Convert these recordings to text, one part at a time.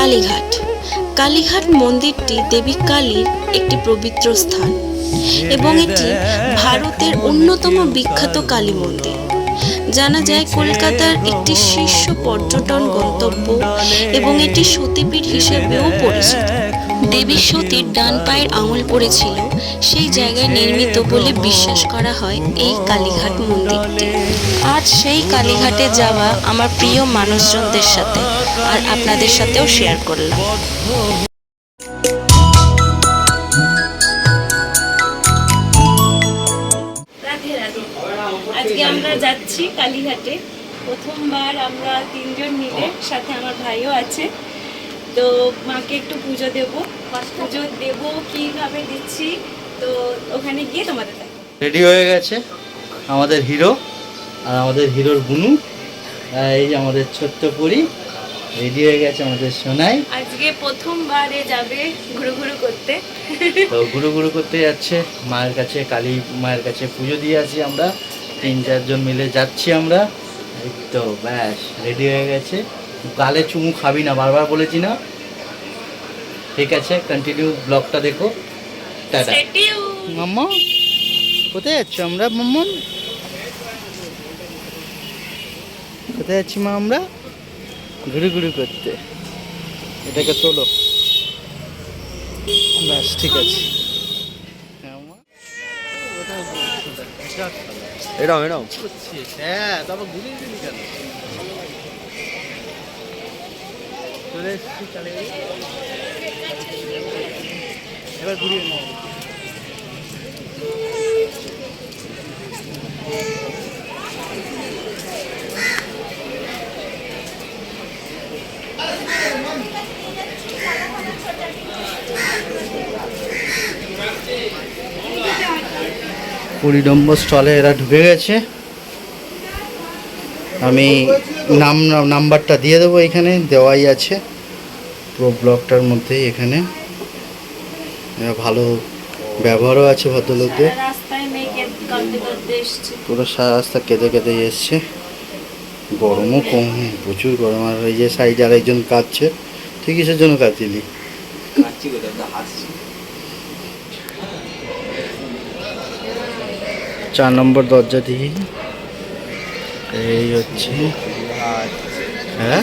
কালীঘাট। কালীঘাট মন্দিরটি দেবী কালীর একটি পবিত্র স্থান এবং এটি ভারতের অন্যতম বিখ্যাত কালী মন্দির। জানা যায় কলকাতার একটি শীর্ষ পর্যটন গন্তব্য এবং এটি সতীপীঠ হিসেবেও পরিচিত। দেবী সতীর ডান পায়ের আঙুল পড়েছিল, সেই জায়গায় নির্মিত বলে বিশ্বাস করা হয় এই কালীঘাট মন্দিরটি। আজ সেই কালীঘাটে যাওয়া আমার প্রিয় মানুষজনদের সাথে আর আপনাদের সাথেও শেয়ার করলাম। আজকে আমরা যাচ্ছি কালীঘাটে। প্রথমবার আমরা তিনজন মিলে সাথে আমার ভাইও আছে। তো মাকে একটু পুজো দেব। পুজো দেব কীভাবে দিচ্ছি? তো ওখানে গিয়ে তোমাদের। রেডি হয়ে গেছে আমাদের হিরো আর আমাদের হিরোর বুনু এই যে আমাদের ছোট্ট পরি রেডি হয়ে গেছে আমাদের সোনাই। আজকে প্রথমবারে যাবে ঘুরু ঘুরু করতে। তো গুরু গুরু করতে যাচ্ছে। মায়ের কাছে কালী মায়ের কাছে পুজো দিয়ে আসি আমরা। তিন চারজন মিলে যাচ্ছি আমরা। এই তো ব্যাস রেডি হয়ে গেছে। গালে চুমু খাবি না বারবার বলেছি না। ঠিক আছে কন্টিনিউ ব্লগটা দেখো। টাটা। মাম্মা কোথায় যাচ্ছ আমরা মাম্মন কোথায় যাচ্ছি মা আমরা? ঘুরে ঘুরে করতে। এটাকে তোলো। ব্যাস ঠিক আছে। হ্যাঁ, মা? এরম এরম। হ্যাঁ তারপর ঘুরিয়ে দিলি কেন? চলে এসেছি এবার ঘুরিয়ে নাও কুড়ি স্টলে এরা ঢুকে গেছে। আমি নাম নাম্বারটা দিয়ে দেবো এখানে দেওয়াই আছে পুরো ব্লকটার মধ্যেই এখানে। ভালো ব্যবহারও আছে ভদ্রলোকদের। পুরো সারা রাস্তা কেঁদে কেঁদে এসছে। গরমও কম প্রচুর গরম। আর এই যে সাইডে আরেকজন কাঁদছে তুই কিসের জন্য কাঁদছিলি চার নম্বর দরজা দিয়ে এই হচ্ছে হ্যাঁ?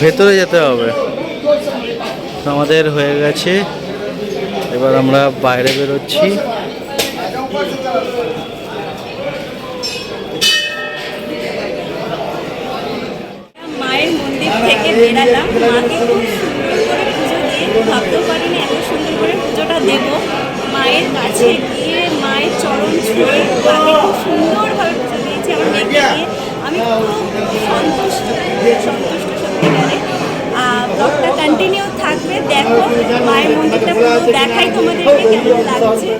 ভেতরে যেতে হবে। আমাদের হয়ে গেছে এবার আমরা বাইরে বেরোচ্ছি। মায়ের মন্দির থেকে বেরালাম। মাকে খুব সুন্দর করে পুজো দিয়ে ভাবতেও পারিনি এত সুন্দর করে পুজোটা দেব। মায়ের কাছে গিয়ে মায়ের চরণ ছুঁয়ে মাকে খুব সুন্দরভাবে পুজো দিয়েছি আমার মেয়েকে আমি খুব সন্তুষ্ট সন্তুষ্ট সত্যিকারে ব্লগটা কন্টিনিউ থাকবে, দেখো, মায়ের মন্দিরটা পুরো দেখাই তোমাদেরকে কেমন লাগছে।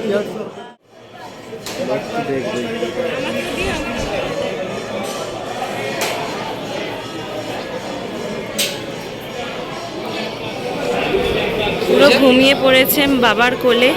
পুরো ঘুমিয়ে পড়েছে বাবার কোলে।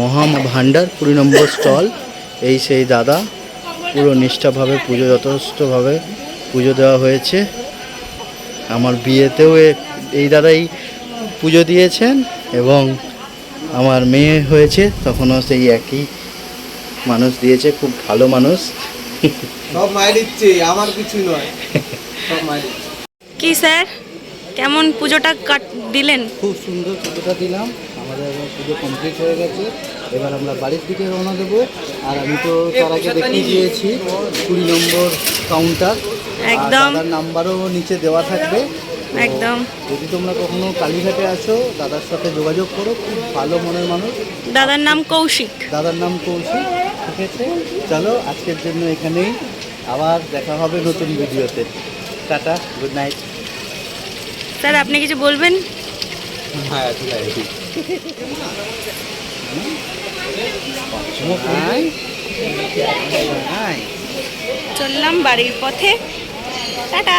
মহা ভাণ্ডার কুড়ি নম্বর স্টল। এই সেই দাদা পুরো নিষ্ঠাভাবে পুজো যথেষ্টভাবে পুজো দেওয়া হয়েছে। আমার বিয়েতেও এই দাদাই পুজো দিয়েছেন এবং আমার মেয়ে হয়েছে তখনও সেই একই মানুষ দিয়েছে খুব ভালো মানুষ। সব মায়ের ইচ্ছে আমার কিছু নয়। সব মায়ের কি স্যার? কেমন পুজোটা কাট দিলেন? খুব সুন্দর পুজোটা দিলাম। আমাদের পুজো কমপ্লিট হয়ে গেছে। এবার আমরা বাড়ির দিকে রওনা দেবো। আর আমি তো তার আগে দেখিয়ে দিয়েছি কুড়ি নম্বর কাউন্টার একদম। দাদার নাম্বারও নিচে দেওয়া থাকবে। একদম। যদি তোমরা কখনো কালীঘাটে আসো দাদার সাথে যোগাযোগ করো খুব ভালো মনের মানুষ। দাদার নাম কৌশিক। দাদার নাম কৌশিক ঠিক আছে? চলো আজকের জন্য এখানেই। আবার দেখা হবে নতুন ভিডিওতে। টাটা গুড নাইট স্যার আপনি কিছু বলবেন? হ্যাঁ ঠিক আছে। চললাম বাড়ির পথে। টাটা!